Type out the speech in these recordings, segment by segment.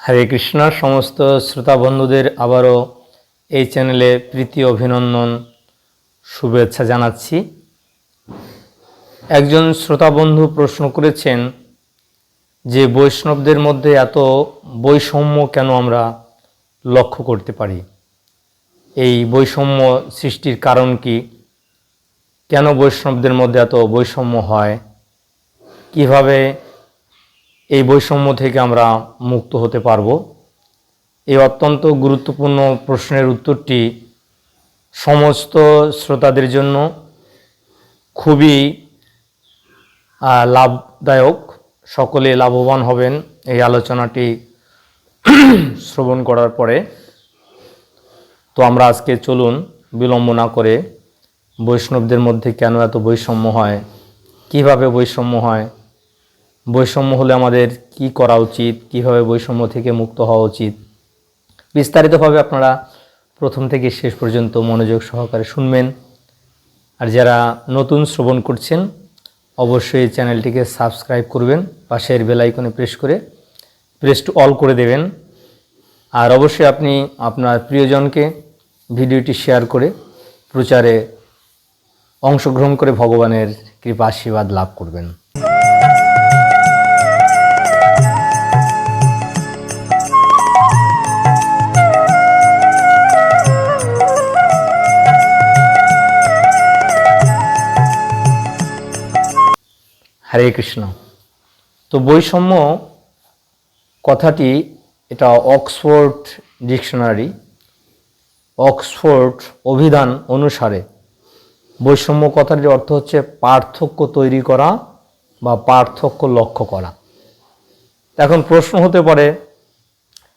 হরে কৃষ্ণ, সমস্ত শ্রোতা বন্ধুদের আবারও এই চ্যানেলে প্রীতি অভিনন্দন, শুভেচ্ছা জানাচ্ছি। একজন শ্রোতা বন্ধু প্রশ্ন করেছেন যে, বৈষ্ণবদের মধ্যে এত বৈষম্য কেন আমরা লক্ষ্য করতে পারি? এই বৈষম্য সৃষ্টির কারণ কি? কেন বৈষ্ণবদের মধ্যে এত বৈষম্য হয়? কীভাবে এই বৈষম্য থেকে আমরা মুক্ত হতে পারব। এই অত্যন্ত গুরুত্বপূর্ণ প্রশ্নের উত্তরটি সমস্ত শ্রোতাদের জন্য খুবই লাভদায়ক। সকলে লাভবান হবেন এই আলোচনাটি শ্রবণ করার পরে। তো আমরা আজকে চলুন বিলম্ব না করে বৈষ্ণবদের মধ্যে কেন এত বৈষম্য হয়, কীভাবে বৈষম্য হয় বৈষম্য হলে আমাদের কি করা উচিত? কীভাবে বৈষম্য থেকে মুক্ত হওয়া উচিত? বিস্তারিতভাবে আপনারা প্রথম থেকে শেষ পর্যন্ত মনোযোগ সহকারে শুনবেন। আর যারা নতুন শ্রবণ করছেন, অবশ্যই চ্যানেলটিকে সাবস্ক্রাইব করবেন, পাশের বেল আইকনে প্রেস করে, প্রেস টু অল করে দেবেন। আর অবশ্যই আপনি আপনার প্রিয়জনকে ভিডিওটি শেয়ার করে প্রচারে অংশগ্রহণ করে ভগবানের কৃপা আশীর্বাদ লাভ করবেন। হরে কৃষ্ণ। তো বৈষম্য কথাটি এটা অক্সফোর্ড ডিকশনারি, অক্সফোর্ড অভিধান অনুসারে। বৈষম্য কথাটির অর্থ হচ্ছে পার্থক্য তৈরি করা বা পার্থক্য লক্ষ্য করা। এখন প্রশ্ন হতে পারে,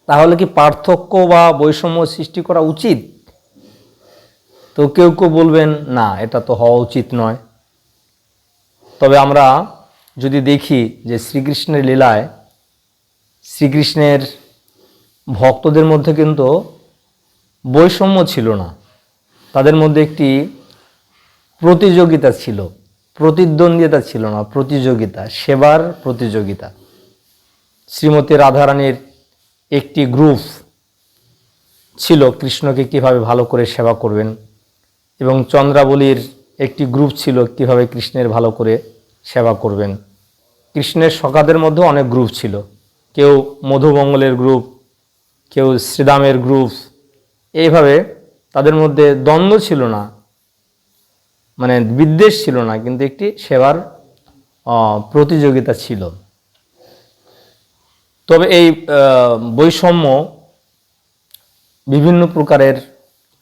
তাহলে কি পার্থক্য বা বৈষম্য সৃষ্টি করা উচিত? তো কেউ কেউ বলবেন, না, এটা তো হওয়া উচিত নয়। তবে আমরা যদি দেখি যে শ্রীকৃষ্ণের লীলায় শ্রীকৃষ্ণের ভক্তদের মধ্যে কিন্তু বৈষম্য ছিল না। তাদের মধ্যে একটি প্রতিযোগিতা ছিল, প্রতিদ্বন্দ্বিতা ছিল না, প্রতিযোগিতা, সেবার প্রতিযোগিতা। শ্রীমতী রাধারানীর একটি গ্রুপ ছিল, কৃষ্ণকে কীভাবে ভালো করে সেবা করবেন এবং চন্দ্রাবলীর একটি গ্রুপ ছিল, কীভাবে কৃষ্ণের ভালো করে সেবা করবেন। কৃষ্ণের সখাদের মধ্যে অনেক গ্রুপ ছিল। কেউ মধুমঙ্গলের গ্রুপ কেউ শ্রীদামের গ্রুপ এইভাবে তাদের মধ্যে দ্বন্দ্ব ছিল না। মানে বিদ্বেষ ছিল না, কিন্তু একটি সেবার প্রতিযোগিতা ছিল। তবে এই বৈষম্য বিভিন্ন প্রকারের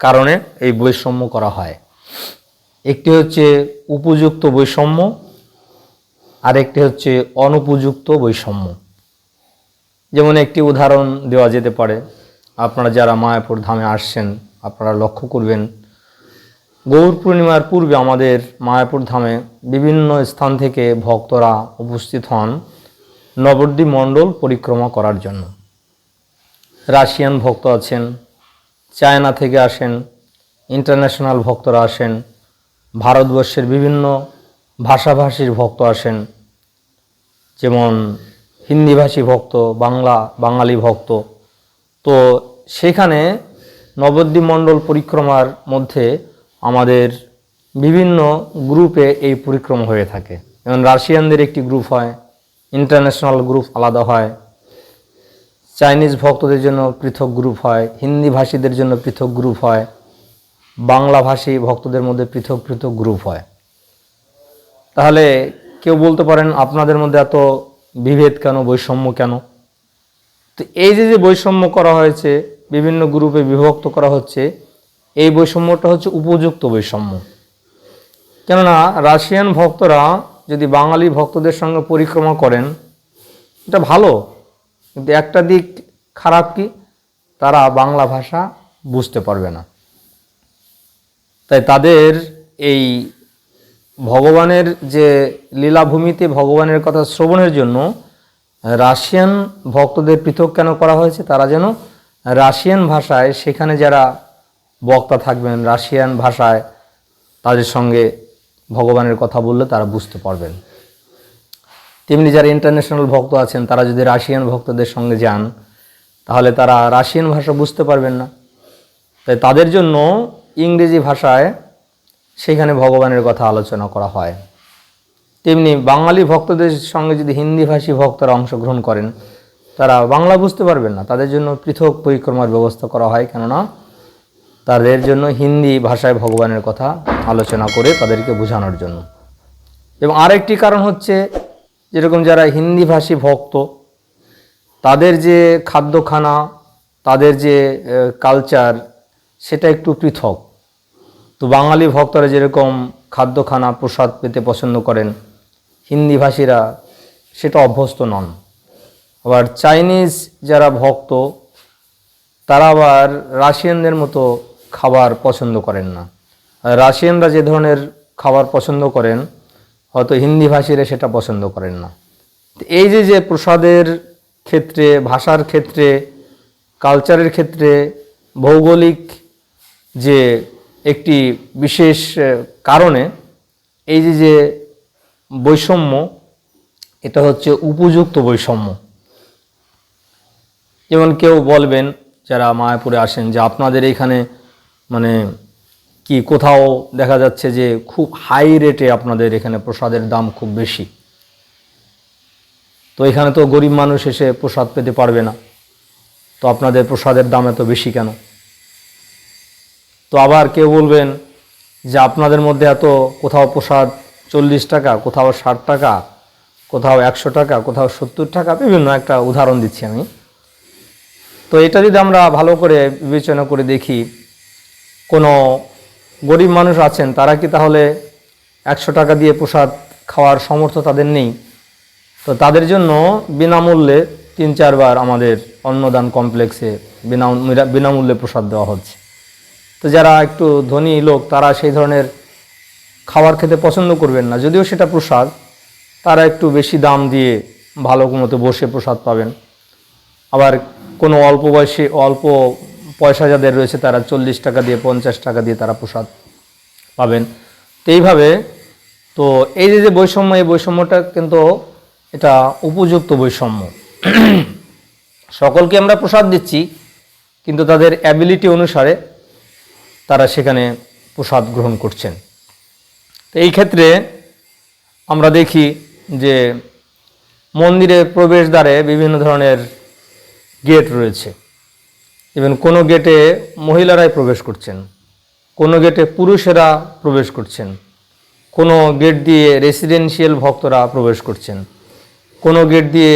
কারণে এই বৈষম্য করা হয়। একটি হচ্ছে উপযুক্ত বৈষম্য আর একটি হচ্ছে অনুপযুক্ত বৈষম্য। যেমন একটি উদাহরণ দেওয়া যেতে পারে, আপনারা যারা মায়াপুর ধামে আসছেন, আপনারা লক্ষ্য করবেন, গৌর পূর্ণিমার পূর্বে আমাদের মায়াপুর ধামে বিভিন্ন স্থান থেকে ভক্তরা উপস্থিত হন নবদ্বীপ মণ্ডল পরিক্রমা করার জন্য। রাশিয়ান ভক্ত আছেন, চায়না থেকে আসেন, ইন্টারন্যাশনাল ভক্তরা আসেন, ভারতবর্ষের বিভিন্ন ভাষাভাষীর ভক্ত আসেন। যেমন হিন্দিভাষী ভক্ত, বাংলা, বাঙালি ভক্ত। তো সেখানে নবদ্বীপ মণ্ডল পরিক্রমার মধ্যে আমাদের বিভিন্ন গ্রুপে এই পরিক্রমা হয়ে থাকে। যেমন রাশিয়ানদের একটি গ্রুপ হয়, ইন্টারন্যাশনাল গ্রুপ আলাদা হয়। চাইনিজ ভক্তদের জন্য পৃথক গ্রুপ হয় হিন্দি ভাষীদের জন্য পৃথক গ্রুপ হয়। বাংলাভাষী ভক্তদের মধ্যে পৃথক পৃথক গ্রুপ হয়। তাহলে কেউ বলতে পারেন আপনাদের মধ্যে এত বিভেদ কেন, বৈষম্য কেন? তো এই যে যে বৈষম্য করা হয়েছে, বিভিন্ন গ্রুপে বিভক্ত করা হচ্ছে, এই বৈষম্যটা হচ্ছে উপযুক্ত বৈষম্য। কেননা রাশিয়ান ভক্তরা যদি বাঙালি ভক্তদের সঙ্গে পরিক্রমা করেন, এটা ভালো, কিন্তু একটা দিক খারাপ কি? তারা বাংলা ভাষা বুঝতে পারবে না। তাই তাদের এই ভগবানের যে লীলাভূমিতে ভগবানের কথা শ্রবণের জন্য রাশিয়ান ভক্তদের পৃথক কেন করা হয়েছে? তারা যেন রাশিয়ান ভাষায় সেখানে যারা বক্তা থাকবেন, রাশিয়ান ভাষায় তাদের সঙ্গে ভগবানের কথা বললে তারা বুঝতে পারবেন। তেমনি যারা ইন্টারন্যাশনাল ভক্ত আছেন, তারা যদি রাশিয়ান ভক্তদের সঙ্গে যান, তাহলে তারা রাশিয়ান ভাষা বুঝতে পারবেন না। তাই তাদের জন্য ইংরেজি ভাষায় সেখানে ভগবানের কথা আলোচনা করা হয়। তেমনি বাঙালি ভক্তদের সঙ্গে যদি হিন্দি ভাষী ভক্তরা অংশগ্রহণ করেন, তারা বাংলা বুঝতে পারবেন না। তাদের জন্য পৃথক পরিক্রমার ব্যবস্থা করা হয়, কেননা তাদের জন্য হিন্দি ভাষায় ভগবানের কথা আলোচনা করে তাদেরকে বোঝানোর জন্য। এবং আরেকটি কারণ হচ্ছে, যেরকম যারা হিন্দি ভাষী ভক্ত, তাদের যে খাদ্যখানা, তাদের যে কালচার সেটা একটু পৃথক। তো বাঙালি ভক্তরা যেরকম খাদ্যখানা, প্রসাদ পেতে পছন্দ করেন, হিন্দি ভাষীরা সেটা অভ্যস্ত নন। আবার চাইনিজ যারা ভক্ত, তারা আবার রাশিয়ানদের মতো খাবার পছন্দ করেন না। রাশিয়ানরা যে ধরনের খাবার পছন্দ করেন, হয়তো হিন্দি ভাষীরা সেটা পছন্দ করেন না। এই যে যে প্রসাদের ক্ষেত্রে, ভাষার ক্ষেত্রে কালচারের ক্ষেত্রে, ভৌগোলিক যে একটি বিশেষ কারণে এই যে যে বৈষম্য, এটা হচ্ছে উপযুক্ত বৈষম্য। যেমন কেউ বলবেন, যারা মায়াপুরে আসেন, যে আপনাদের এখানে মানে কি কোথাও দেখা যাচ্ছে যে খুব হাই রেটে আপনাদের এখানে প্রসাদের দাম খুব বেশি। তো এখানে তো গরিব মানুষ এসে প্রসাদ পেতে পারবে না। তো আপনাদের প্রসাদের দাম এত বেশি কেন? তো আবার কেউ বলবেন যে আপনাদের মধ্যে এত কোথাও প্রসাদ চল্লিশ টাকা, কোথাও ষাট টাকা, কোথাও একশো টাকা, কোথাও সত্তর টাকা, বিভিন্ন একটা উদাহরণ দিচ্ছি আমি। তো এটা যদি আমরা ভালো করে বিবেচনা করে দেখি, কোনো গরিব মানুষ আছেন, তারা কি তাহলে একশো টাকা দিয়ে প্রসাদ খাওয়ার সামর্থ্য তাদের নেই? তো তাদের জন্য বিনামূল্যে তিন চারবার আমাদের অন্নদান কমপ্লেক্সে বিনা বিনামূল্যে প্রসাদ দেওয়া হচ্ছে। তো যারা একটু ধনী লোক, তারা সেই ধরনের খাবার খেতে পছন্দ করবেন না। যদিও সেটা প্রসাদ, তারা একটু বেশি দাম দিয়ে ভালো মতো বসে প্রসাদ পাবেন। আবার কোনো অল্প বয়সী, অল্প পয়সা যাদের রয়েছে, তারা চল্লিশ টাকা দিয়ে, পঞ্চাশ টাকা দিয়ে তারা প্রসাদ পাবেন। তো এইভাবে, তো এই যে যে বৈষম্য, এই বৈষম্যটা কিন্তু এটা উপযুক্ত বৈষম্য। সকলকে আমরা প্রসাদ দিচ্ছি, কিন্তু তাদের অ্যাবিলিটি অনুসারে তারা সেখানে প্রসাদ গ্রহণ করছেন। তো এই ক্ষেত্রে আমরা দেখি যে মন্দিরে প্রবেশদ্বারে বিভিন্ন ধরনের গেট রয়েছে। ইভেন কোনো গেটে মহিলারাই প্রবেশ করছেন, কোনো গেটে পুরুষেরা প্রবেশ করছেন, কোনো গেট দিয়ে রেসিডেন্সিয়াল ভক্তরা প্রবেশ করছেন, কোনো গেট দিয়ে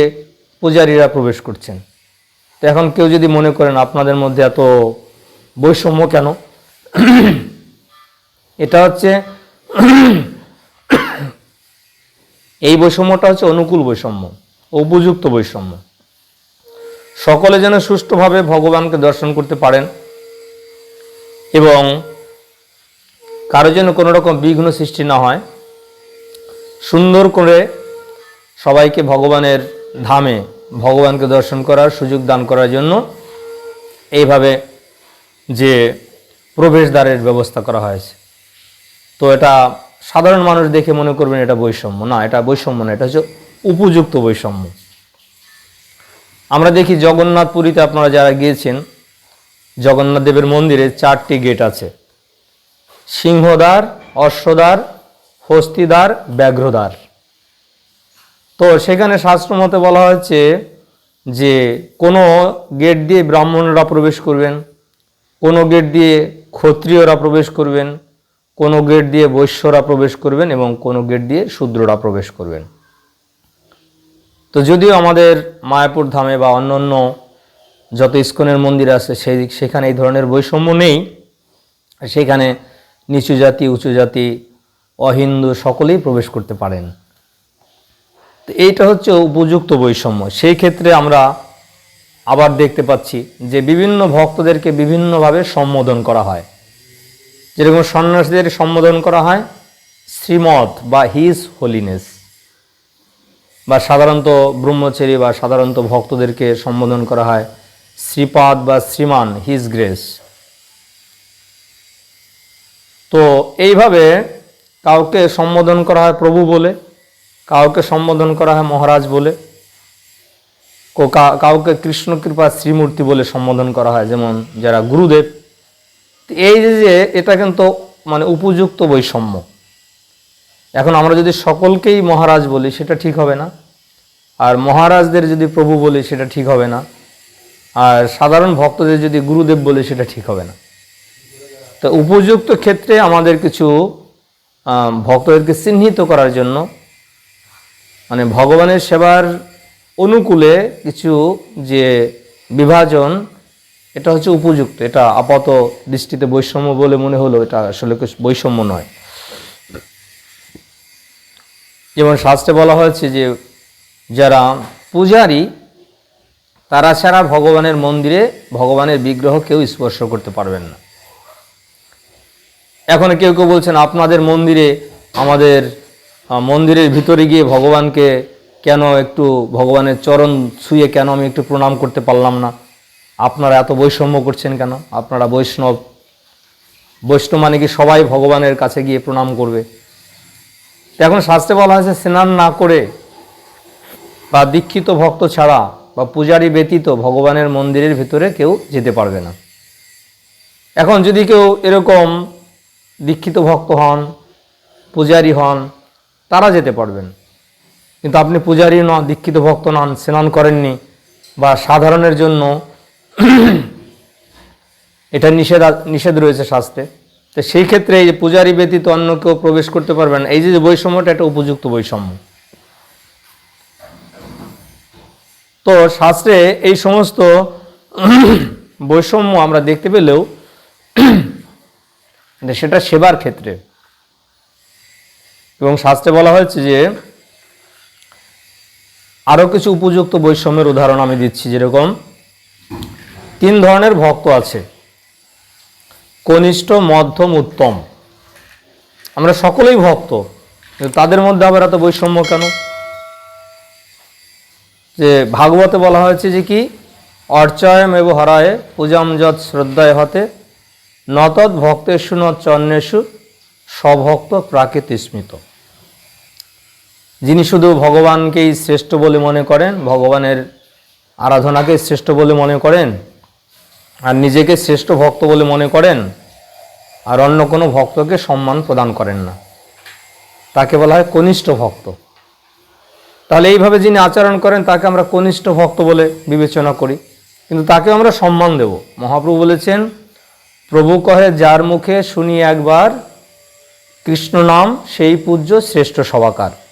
পূজারীরা প্রবেশ করছেন। তো এখন কেউ যদি মনে করেন আপনাদের মধ্যে এত বৈষম্য কেন? এটা হচ্ছে, এই বৈষম্যটা হচ্ছে অনুকূল বৈষম্য, উপযুক্ত বৈষম্য। সকলে যেন সুষ্ঠুভাবে ভগবানকে দর্শন করতে পারেন এবং কারও যেন কোনো রকম বিঘ্ন সৃষ্টি না হয়, সুন্দর করে সবাইকে ভগবানের ধামে ভগবানকে দর্শন করার সুযোগ দান করার জন্য এইভাবে যে প্রবেশদ্বারের ব্যবস্থা করা হয়েছে। তো এটা সাধারণ মানুষ দেখে মনে করবেন এটা বৈষম্য। না, এটা বৈষম্য না, এটা হচ্ছে উপযুক্ত বৈষম্য। আমরা দেখি জগন্নাথ পুরীতে আপনারা যারা গিয়েছেন, জগন্নাথ দেবের মন্দিরে চারটি গেট আছে। সিংহদ্বার, অশ্বদ্বার, হস্তিদ্বার, ব্যাঘ্রদ্বার। তো সেখানে শাস্ত্র মতে বলা হয়েছে যে কোনো গেট দিয়ে ব্রাহ্মণরা প্রবেশ করবেন। কোনো গেট দিয়ে ক্ষত্রিয়রা প্রবেশ করবেন, কোনো গেট দিয়ে বৈশ্যরা প্রবেশ করবেন এবং কোনো গেট দিয়ে শূদ্ররা প্রবেশ করবেন। তো যদিও আমাদের মায়াপুর ধামে বা অন্য অন্য যত ইস্কনের মন্দির আছে, সেই সেখানে এই ধরনের বৈষম্য নেই। সেখানে নিচু জাতি, উঁচু জাতি, অহিন্দু সকলেই প্রবেশ করতে পারেন। তো এইটা হচ্ছে উপযুক্ত বৈষম্য। সেই ক্ষেত্রে আমরা আবার দেখতে পাচ্ছি যে বিভিন্ন ভক্তদেরকে বিভিন্নভাবে সম্বোধন করা হয়। যেরকম সন্ন্যাসীদের সম্বোধন করা হয় শ্রীমত বা হিজ হোলিনেস বা সাধারণত ব্রহ্মচারী বা সাধারণত ভক্তদেরকে সম্বোধন করা হয়, শ্রীপাদ বা শ্রীমান হিজ গ্রেস তো এইভাবে কাউকে সম্বোধন করা হয় প্রভু বলে, কাউকে সম্বোধন করা হয় মহারাজ বলে কা- কাউকে কৃষ্ণ কৃপা শ্রীমূর্তি বলে সম্বোধন করা হয়, যেমন যারা গুরুদেব। এই যে যে এটা কিন্তু মানে উপযুক্ত বৈষম্য। এখন আমরা যদি সকলকেই মহারাজ বলি, সেটা ঠিক হবে না। আর মহারাজদের যদি প্রভু বলি, সেটা ঠিক হবে না। আর সাধারণ ভক্তদের যদি গুরুদেব বলি, সেটা ঠিক হবে না। তো উপযুক্ত ক্ষেত্রে আমাদের কিছু ভক্তদেরকে চিহ্নিত করার জন্য মানে ভগবানের সেবার অনুকূলে কিছু যে বিভাজন, এটা হচ্ছে উপযুক্ত, এটা আপাত দৃষ্টিতে বৈষম্য বলে মনে হলো, এটা আসলে বৈষম্য নয়। যেমন শাস্ত্রে বলা হয়েছে যে, যারা পূজারী, তারা ছাড়া ভগবানের মন্দিরে ভগবানের বিগ্রহ কেউ স্পর্শ করতে পারবেন না। এখন কেউ কেউ বলছেন, আপনাদের মন্দিরে, আমাদের মন্দিরের ভিতরে গিয়ে ভগবানকে কেন একটু ভগবানের চরণ ছুঁয়ে কেন আমি একটু প্রণাম করতে পারলাম না? আপনারা এত বৈষম্য করছেন কেন? আপনারা বৈষ্ণব। বৈষ্ণব মানে কি সবাই ভগবানের কাছে গিয়ে প্রণাম করবে? এখন শাস্ত্রে বলা হয়েছে, স্নান না করে বা দীক্ষিত ভক্ত ছাড়া বা পূজারী ব্যতীত ভগবানের মন্দিরের ভিতরে কেউ যেতে পারবে না। এখন যদি কেউ এরকম দীক্ষিত ভক্ত হন, পূজারী হন, তারা যেতে পারবেন। কিন্তু আপনি পূজারী নন, দীক্ষিত ভক্ত নন, স্নান করেননি বা সাধারণের জন্য এটা নিষেধ নিষেধ রয়েছে শাস্ত্রে তো সেই ক্ষেত্রে এই যে পূজারী ব্যতীত অন্য কেউ প্রবেশ করতে পারবেন না। এই যে বৈষম্যটা একটা উপযুক্ত বৈষম্য। তো শাস্ত্রে এই সমস্ত বৈষম্য আমরা দেখতে পেলেও সেটা সেবার ক্ষেত্রে। এবং শাস্ত্রে বলা হয়েছে যে আরও কিছু উপযুক্ত বৈষম্যের উদাহরণ আমি দিচ্ছি যেরকম, তিন ধরনের ভক্ত আছে। কনিষ্ঠ, মধ্যম, উত্তম। আমরা সকলেই ভক্ত তাদের মধ্যে আবার এত বৈষম্য কেন? যে ভাগবতে বলা হয়েছে যে কি? অর্চয়ম এব হরায় পূজাম যৎ শ্রদ্ধায় হতে নতৎ ভক্তেষু ন চন্নেষু স্বভক্ত প্রাকৃত স্মৃত যিনি শুধু ভগবানকেই শ্রেষ্ঠ বলে মনে করেন, ভগবানের আরাধনাকে শ্রেষ্ঠ বলে মনে করেন, আর নিজেকে শ্রেষ্ঠ ভক্ত বলে মনে করেন, আর অন্য কোনো ভক্তকে সম্মান প্রদান করেন না। তাকে বলা হয় কনিষ্ঠ ভক্ত। তাহলে এইভাবে যিনি আচরণ করেন, তাকে আমরা কনিষ্ঠ ভক্ত বলে বিবেচনা করি। কিন্তু তাকে আমরা সম্মান দেব। মহাপ্রভু বলেছেন, প্রভু কহে, যার মুখে শুনি একবার, কৃষ্ণ নাম, সেই পূজ্য শ্রেষ্ঠ সভাকার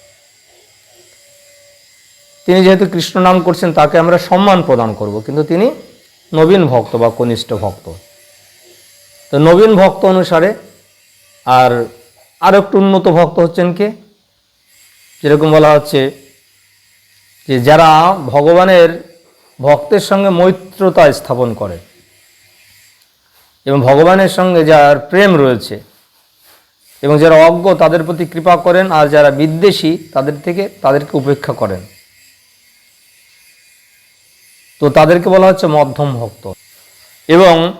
তিনি যেহেতু কৃষ্ণ নাম করছেন, তাকে আমরা সম্মান প্রদান করব। কিন্তু তিনি নবীন ভক্ত বা কনিষ্ঠ ভক্ত। তো নবীন ভক্ত অনুসারে আর আরও একটু উন্নত ভক্ত হচ্ছেন কে? যেরকম বলা হচ্ছে যে যারা ভগবানের ভক্তের সঙ্গে মৈত্রতা স্থাপন করে এবং ভগবানের সঙ্গে যার প্রেম রয়েছে এবং যারা অজ্ঞ, তাদের প্রতি কৃপা করেন আর যারা বিদ্বেষী, তাদের থেকে তাদেরকে উপেক্ষা করেন। তো তাদেরকে বলা হচ্ছে মধ্যম ভক্ত। এবং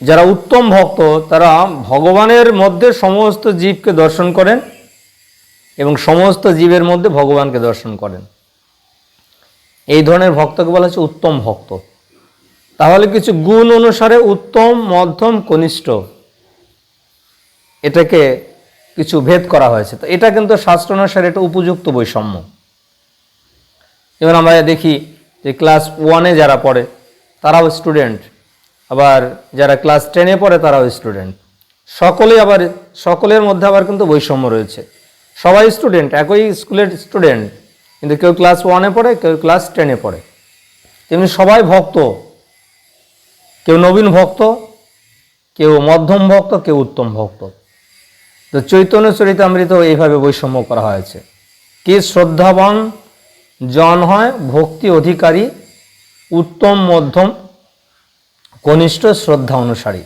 যারা উত্তম ভক্ত, তারা ভগবানের মধ্যে সমস্ত জীবকে দর্শন করেন এবং সমস্ত জীবের মধ্যে ভগবানকে দর্শন করেন। এই ধরনের ভক্তকে বলা হচ্ছে উত্তম ভক্ত। তাহলে কিছু গুণ অনুসারে উত্তম, মধ্যম, কনিষ্ঠ এটাকে কিছু ভেদ করা হয়েছে। তো এটা কিন্তু শাস্ত্র অনুসারে এটা উপযুক্ত বৈষম্য। এবার আমরা দেখি যে ক্লাস ওয়ানে যারা পড়ে, তারাও স্টুডেন্ট আবার যারা ক্লাস টেনে পড়ে, তারাও স্টুডেন্ট সকলেই আবার, সকলের মধ্যে আবার কিন্তু বৈষম্য রয়েছে। সবাই স্টুডেন্ট একই স্কুলের স্টুডেন্ট কিন্তু কেউ ক্লাস ওয়ানে পড়ে, কেউ ক্লাস টেনে পড়ে। তেমনি সবাই ভক্ত। কেউ নবীন ভক্ত, কেউ মধ্যম ভক্ত, কেউ উত্তম ভক্ত। তো চৈতন্য চরিতামৃত এইভাবে বৈষম্য করা হয়েছে। কে শ্রদ্ধাবান জন হয়, ভক্তি অধিকারী, উত্তম, মধ্যম, কনিষ্ঠ, শ্রদ্ধা অনুসারী।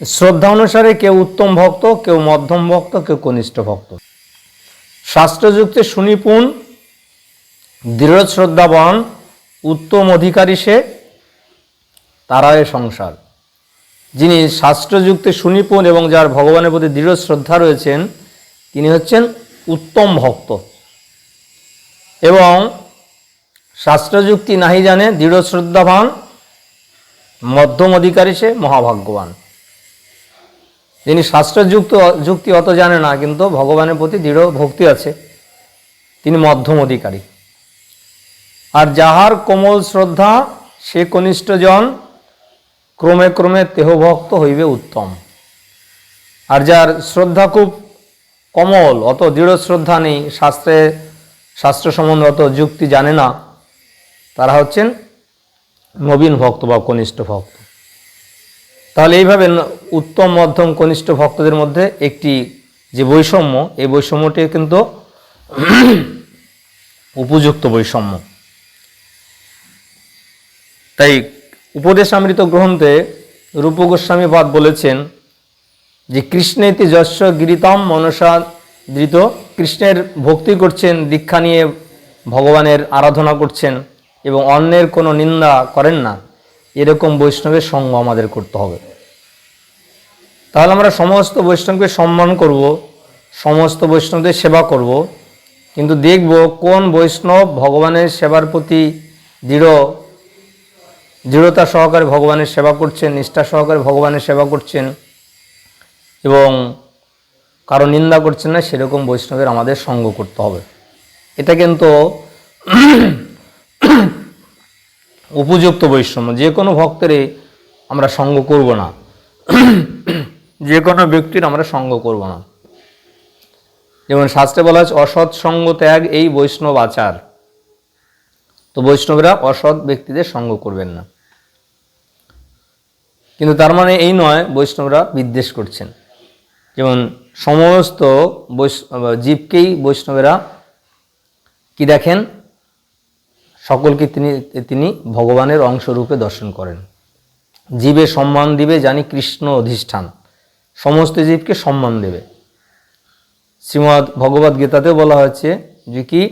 শ্রদ্ধা অনুসারে কেউ উত্তম ভক্ত, কেউ মধ্যম ভক্ত, কেউ কনিষ্ঠ ভক্ত। শাস্ত্রযুক্তে সুনিপুণ, দৃঢ় শ্রদ্ধাবান, উত্তম অধিকারী সে তারায় সংসার। যিনি শাস্ত্রযুক্তে সুনিপুণ এবং যার ভগবানের প্রতি দৃঢ় শ্রদ্ধা রয়েছেন, তিনি হচ্ছেন উত্তম ভক্ত। এবং শাস্ত্রযুক্তি নাহি জানে, দৃঢ় শ্রদ্ধাবান, মধ্যম অধিকারী সে, মহাভাগ্যবান। যিনি শাস্ত্রযুক্ত, যুক্তি অত জানে না, কিন্তু ভগবানের প্রতি দৃঢ় ভক্তি আছে, তিনি মধ্যম অধিকারী। আর যাহার কোমল শ্রদ্ধা, সে কনিষ্ঠজন ক্রমে ক্রমে দেহভক্ত হইবে উত্তম। আর যার শ্রদ্ধা খুব কমল, অত দৃঢ় শ্রদ্ধা নেই, শাস্ত্রে, শাস্ত্র সম্বন্ধে অত যুক্তি জানে না। তারা হচ্ছেন নবীন ভক্ত বা কনিষ্ঠ ভক্ত। তাহলে এইভাবে উত্তম, মধ্যম, কনিষ্ঠ ভক্তদের মধ্যে একটি যে বৈষম্য, এই বৈষম্যটি কিন্তু উপযুক্ত বৈষম্য। তাই উপদেশ অমৃত গ্রন্থে রূপ গোস্বামী পাদ বলেছেন যে কৃষ্ণেতি যশ গিরিতম মনসা ধৃত, কৃষ্ণের ভক্তি করছেন, দীক্ষা নিয়ে ভগবানের আরাধনা করছেন এবং অন্যের কোনো নিন্দা করেন না, এরকম বৈষ্ণবের সঙ্গ আমাদের করতে হবে। তাহলে আমরা সমস্ত বৈষ্ণবকে সম্মান করব, সমস্ত বৈষ্ণবদের সেবা করব, কিন্তু দেখব কোন বৈষ্ণব ভগবানের সেবার প্রতি দৃঢ়, দৃঢ়তা সহকারে ভগবানের সেবা করছেন, নিষ্ঠা সহকারে ভগবানের সেবা করছেন এবং কারও নিন্দা করছেন না, সেরকম বৈষ্ণবের আমাদের সঙ্গ করতে হবে। এটা কিন্তু উপযুক্ত বৈষম্য। যে কোনো ভক্তেরই আমরা সঙ্গ করব না। যে কোনো ব্যক্তির আমরা সঙ্গ করব না। যেমন শাস্ত্রে বলা আছে, অসৎ সঙ্গ ত্যাগ এই বৈষ্ণব আচার। তো বৈষ্ণবরা অসৎ ব্যক্তিদের সঙ্গ করবেন না। কিন্তু তার মানে এই নয়, বৈষ্ণবরা বিদ্বেষ করছেন। যেমন সমস্ত জীবকেই বৈষ্ণবেরা কি দেখেন? সকলকে তিনি তিনি ভগবানের অংশরূপে দর্শন করেন। জীবে সম্মান দিবে জানি কৃষ্ণ অধিষ্ঠান। সমস্ত জীবকে সম্মান দেবে। শ্রীমৎ ভগবদ গীতাতেও বলা হয়েছে যে কি?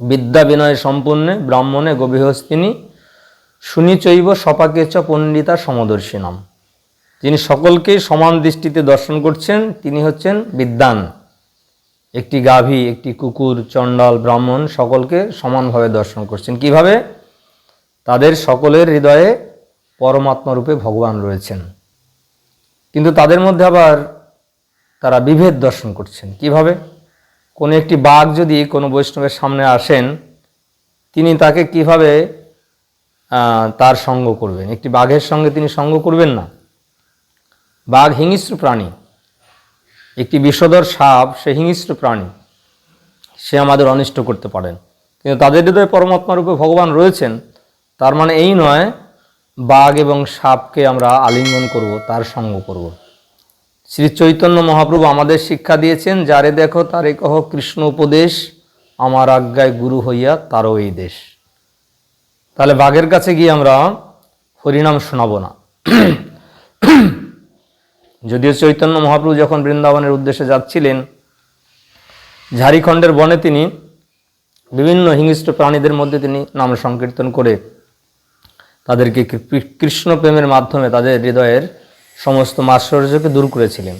বিদ্যা বিনয় সম্পূর্ণে ব্রাহ্মণে গভীহস্তিনী শুনিচৈব সপাকে চ পণ্ডিতা সমদর্শিনাম। যিনি সকলকেই সমান দৃষ্টিতে দর্শন করছেন, তিনি হচ্ছেন বিদ্বান। একটি গাভী, একটি কুকুর, চণ্ডাল, ব্রাহ্মণ সকলকে সমানভাবে দর্শন করছেন। কীভাবে? তাদের সকলের হৃদয়ে পরমাত্মা রূপে ভগবান রয়েছেন। কিন্তু তাদের মধ্যে আবার তারা বিভেদ দর্শন করছেন। কীভাবে? কোনো একটি বাঘ যদি কোনো বৈষ্ণবের সামনে আসেন, তিনি তাকে কীভাবে তার সঙ্গ করবেন? একটি বাঘের সঙ্গে তিনি সঙ্গ করবেন না। বাঘ হিংস্র প্রাণী। একটি বিষধর সাপ, সে হিংস্র প্রাণী। সে আমাদের অনিষ্ট করতে পারেন। কিন্তু তাদের হৃদয়ে পরমাত্মা রূপে ভগবান রয়েছেন, তার মানে এই নয়, বাঘ এবং সাপকে আমরা আলিঙ্গন করব, তার সঙ্গ করব। শ্রী চৈতন্য মহাপ্রভু আমাদের শিক্ষা দিয়েছেন, যারে দেখো, তারে কহ, কৃষ্ণ উপদেশ, আমার আজ্ঞায় গুরু হইয়া তারও এই দেশ। তাহলে বাঘের কাছে গিয়ে আমরা হরিনাম শোনাবো না। যদিও চৈতন্য মহাপ্রভু যখন বৃন্দাবনের উদ্দেশ্যে যাচ্ছিলেন, ঝাড়িখণ্ডের বনে তিনি বিভিন্ন হিংস্র প্রাণীদের মধ্যে তিনি নাম সংকীর্তন করে তাদেরকে কৃষ্ণ প্রেমের মাধ্যমে তাদের হৃদয়ের সমস্ত মাৎসর্যকে দূর করেছিলেন।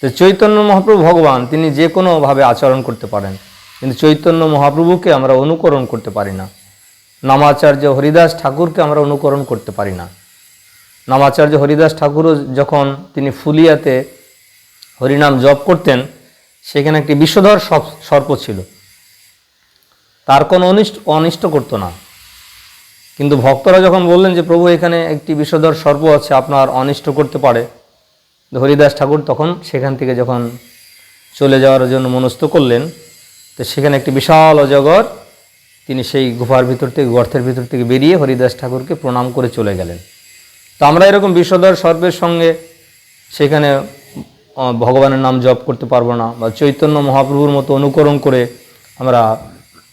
তো চৈতন্য মহাপ্রভু ভগবান, তিনি যে কোনোভাবে আচরণ করতে পারেন, কিন্তু চৈতন্য মহাপ্রভুকে আমরা অনুকরণ করতে পারি না। নামাচার্য হরিদাস ঠাকুরকে আমরা অনুকরণ করতে পারি না। নামাচার্য হরিদাস ঠাকুরও যখন তিনি ফুলিয়াতে হরিনাম জপ করতেন, সেখানে একটি বিশ্বধর সর্প ছিল। তার কোনো অনিষ্ট অনিষ্ট করতো না। কিন্তু ভক্তরা যখন বললেন যে, প্রভু, এখানে একটি বিষধর সর্প আছে, আপনার অনিষ্ট করতে পারে। হরিদাস ঠাকুর তখন সেখান থেকে যখন চলে যাওয়ার জন্য মনস্থ করলেন, তো সেখানে একটি বিশাল অজগর তিনি সেই গুফার ভিতর থেকে, গর্তের ভিতর থেকে বেরিয়ে হরিদাস ঠাকুরকে প্রণাম করে চলে গেলেন। তো আমরা এরকম বিষধর সর্পের সঙ্গে সেখানে ভগবানের নাম জপ করতে পারব না বা চৈতন্য মহাপ্রভুর মতো অনুকরণ করে আমরা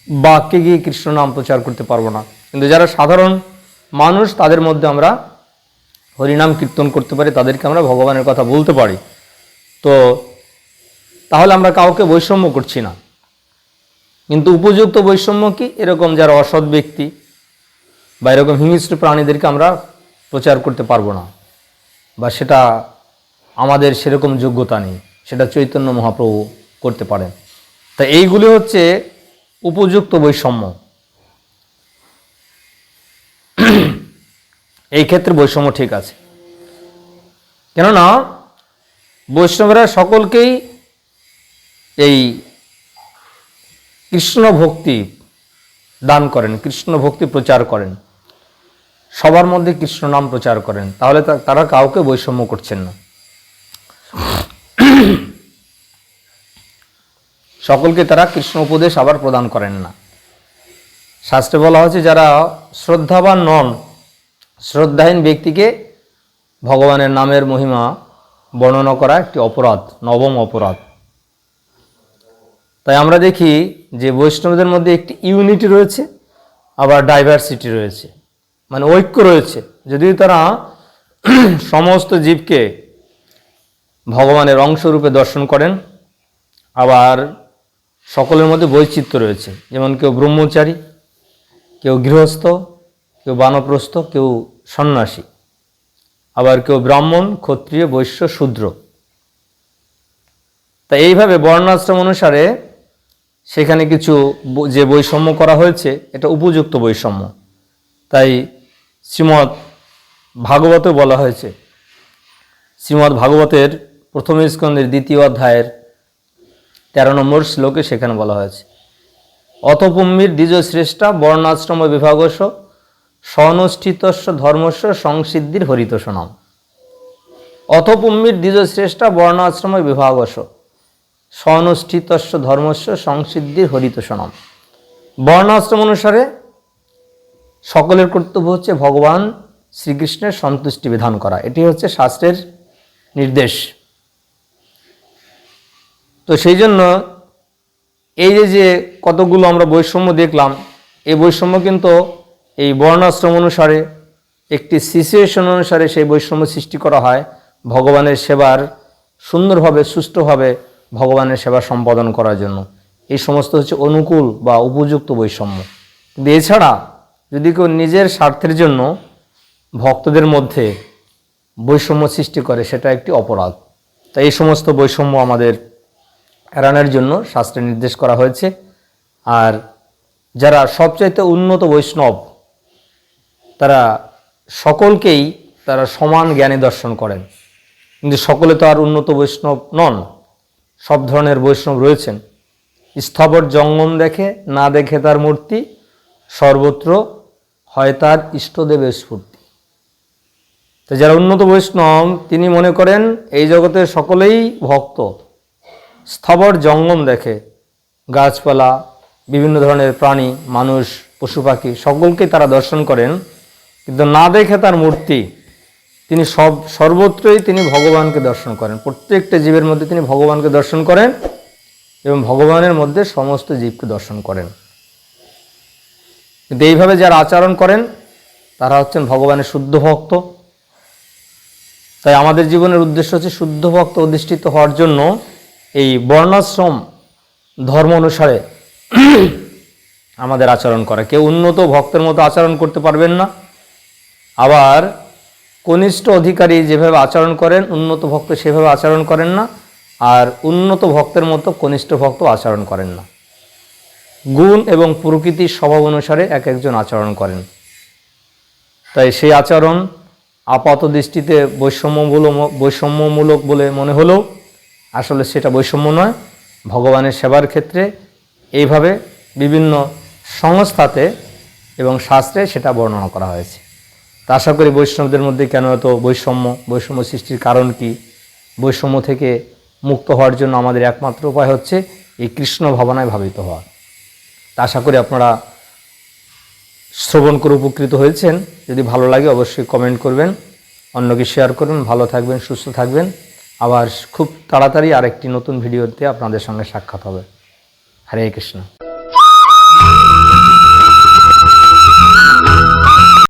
বাক্যে গিয়ে কৃষ্ণ নাম প্রচার করতে পারব না। কিন্তু যারা সাধারণ মানুষ, তাদের মধ্যে আমরা হরিনাম কীর্তন করতে পারি, তাদেরকে আমরা ভগবানের কথা বলতে পারি। তো তাহলে আমরা কাউকে বৈষম্য করছি না। কিন্তু উপযুক্ত বৈষম্য কি? এরকম যারা অসৎ ব্যক্তি বা এরকম হিংস্র প্রাণীদেরকে আমরা প্রচার করতে পারব না। বা সেটা আমাদের সেরকম যোগ্যতা নেই, সেটা চৈতন্য মহাপ্রভু করতে পারেন। তা এইগুলি হচ্ছে উপযুক্ত বৈষম্য। এই ক্ষেত্রে বৈষম্য ঠিক আছে। কেননা বৈষ্ণবেরা সকলকেই এই কৃষ্ণ ভক্তি দান করেন, কৃষ্ণ ভক্তি প্রচার করেন। সবার মধ্যে কৃষ্ণ নাম প্রচার করেন, তাহলে তারা কাউকে বৈষম্য করছেন না। সকলকে তারা কৃষ্ণ উপদেশ আবার প্রদান করেন না। শাস্ত্রে বলা হয়েছে, যারা শ্রদ্ধাবান নন, শ্রদ্ধাহীন ব্যক্তিকে ভগবানের নামের মহিমা বর্ণনা করা একটি অপরাধ, নবম অপরাধ। তাই আমরা দেখি যে বৈষ্ণবদের মধ্যে একটি ইউনিটি রয়েছে, আবার ডাইভার্সিটি রয়েছে। মানে ঐক্য রয়েছে। যদিও তারা সমস্ত জীবকে ভগবানের অংশরূপে দর্শন করেন, আবার সকলের মধ্যে বৈচিত্র্য রয়েছে। যেমন কেউ ব্রহ্মচারী, কেউ গৃহস্থ, কেউ বানপ্রস্থ, কেউ সন্ন্যাসী। আবার কেউ ব্রাহ্মণ, ক্ষত্রিয়, বৈশ্য, শূদ্র। তা এইভাবে বর্ণাশ্রম অনুসারে সেখানে কিছু যে বৈষম্য করা হয়েছে, এটা উপযুক্ত বৈষম্য। তাই শ্রীমৎ ভাগবতে বলা হয়েছে। শ্রীমৎ ভাগবতের প্রথম স্কন্ধের দ্বিতীয় অধ্যায়ের তেরো নম্বর শ্লোকে সেখানে বলা হয়েছে অতপুম্মির দ্বিজ শ্রেষ্ঠা বর্ণাশ্রম বিভাগস্য স্বনুষ্ঠিতস্য ধর্মস্য সংসিদ্ধির হরিতোষ নাম অথপুম্মির দ্বিজ শ্রেষ্ঠা বর্ণাশ্রম বিভাগস্য স্বনুষ্ঠিতস্য ধর্মস্য সংসিদ্ধির হরিতোষ নাম বর্ণাশ্রম অনুসারে সকলের কর্তব্য হচ্ছে ভগবান শ্রীকৃষ্ণের সন্তুষ্টি বিধান করা। এটি হচ্ছে শাস্ত্রের নির্দেশ। তো সেই জন্য এই যে যে কতগুলো আমরা বৈষম্য দেখলাম, এই বৈষম্য কিন্তু এই বর্ণাশ্রম অনুসারে, একটি সিচুয়েশন অনুসারে সেই বৈষম্য সৃষ্টি করা হয়। ভগবানের সেবার সুন্দরভাবে, সুষ্ঠুভাবে ভগবানের সেবা সম্পাদন করার জন্য। এই সমস্ত হচ্ছে অনুকূল বা উপযুক্ত বৈষম্য। কিন্তু এছাড়া যদি কেউ নিজের স্বার্থের জন্য ভক্তদের মধ্যে বৈষম্য সৃষ্টি করে, সেটা একটি অপরাধ। তাই এই সমস্ত বৈষম্য আমাদের এড়ানোর জন্য শাস্ত্রে নির্দেশ করা হয়েছে। আর যারা সবচাইতে উন্নত বৈষ্ণব, তারা সকলকেই তারা সমান জ্ঞানে দর্শন করেন। কিন্তু সকলে তো আর উন্নত বৈষ্ণব নন, সব ধরনের বৈষ্ণব রয়েছেন। স্থবর জঙ্গম দেখে, না দেখে তার মূর্তি, সর্বত্র হয় তার ইষ্টদেবের স্ফূর্তি। তো যারা উন্নত বৈষ্ণব, তিনি মনে করেন এই জগতে সকলেই ভক্ত। স্থাবর জঙ্গম দেখে, গাছপালা, বিভিন্ন ধরনের প্রাণী, মানুষ, পশু পাখি, সকলকে তারা দর্শন করেন। কিন্তু না দেখে তার মূর্তি, তিনি সব, সর্বত্রই তিনি ভগবানকে দর্শন করেন। প্রত্যেকটা জীবের মধ্যে তিনি ভগবানকে দর্শন করেন এবং ভগবানের মধ্যে সমস্ত জীবকে দর্শন করেন। কিন্তু এইভাবে যারা আচরণ করেন, তারা হচ্ছেন ভগবানের শুদ্ধ ভক্ত। তাই আমাদের জীবনের উদ্দেশ্য হচ্ছে শুদ্ধ ভক্ত অধিষ্ঠিত হওয়ার জন্য এই বর্ণাশ্রম, ধর্ম অনুসারে আমাদের আচরণ করা। কেউ উন্নত ভক্তের মতো আচরণ করতে পারবেন না। আবার কনিষ্ঠ অধিকারী যেভাবে আচরণ করেন, উন্নত ভক্ত সেভাবে আচরণ করেন না। আর উন্নত ভক্তের মতো কনিষ্ঠ ভক্ত আচরণ করেন না। গুণ এবং প্রকৃতির স্বভাব অনুসারে এক একজন আচরণ করেন। তাই সেই আচরণ আপাত দৃষ্টিতে বৈষম্যমূলক বৈষম্যমূলক বলে মনে হলেও আসলে সেটা বৈষম্য নয়। ভগবানের সেবার ক্ষেত্রে এইভাবে বিভিন্ন সংস্থাতে এবং শাস্ত্রে সেটা বর্ণনা করা হয়েছে। তা আশা করি বৈষ্ণবদের মধ্যে কেন এত বৈষম্য বৈষম্য সৃষ্টির কারণ কি? বৈষম্য থেকে মুক্ত হওয়ার জন্য আমাদের একমাত্র উপায় হচ্ছে এই কৃষ্ণ ভাবনায় ভাবিত হওয়া। তা আশা করি আপনারা শ্রবণ করে উপকৃত হয়েছেন। যদি ভালো লাগে অবশ্যই কমেন্ট করবেন। অন্যকে শেয়ার করবেন ভালো থাকবেন, সুস্থ থাকবেন। আবার খুব তাড়াতাড়ি আরেকটি নতুন ভিডিওতে আপনাদের সঙ্গে সাক্ষাৎ হবে। হরে কৃষ্ণ।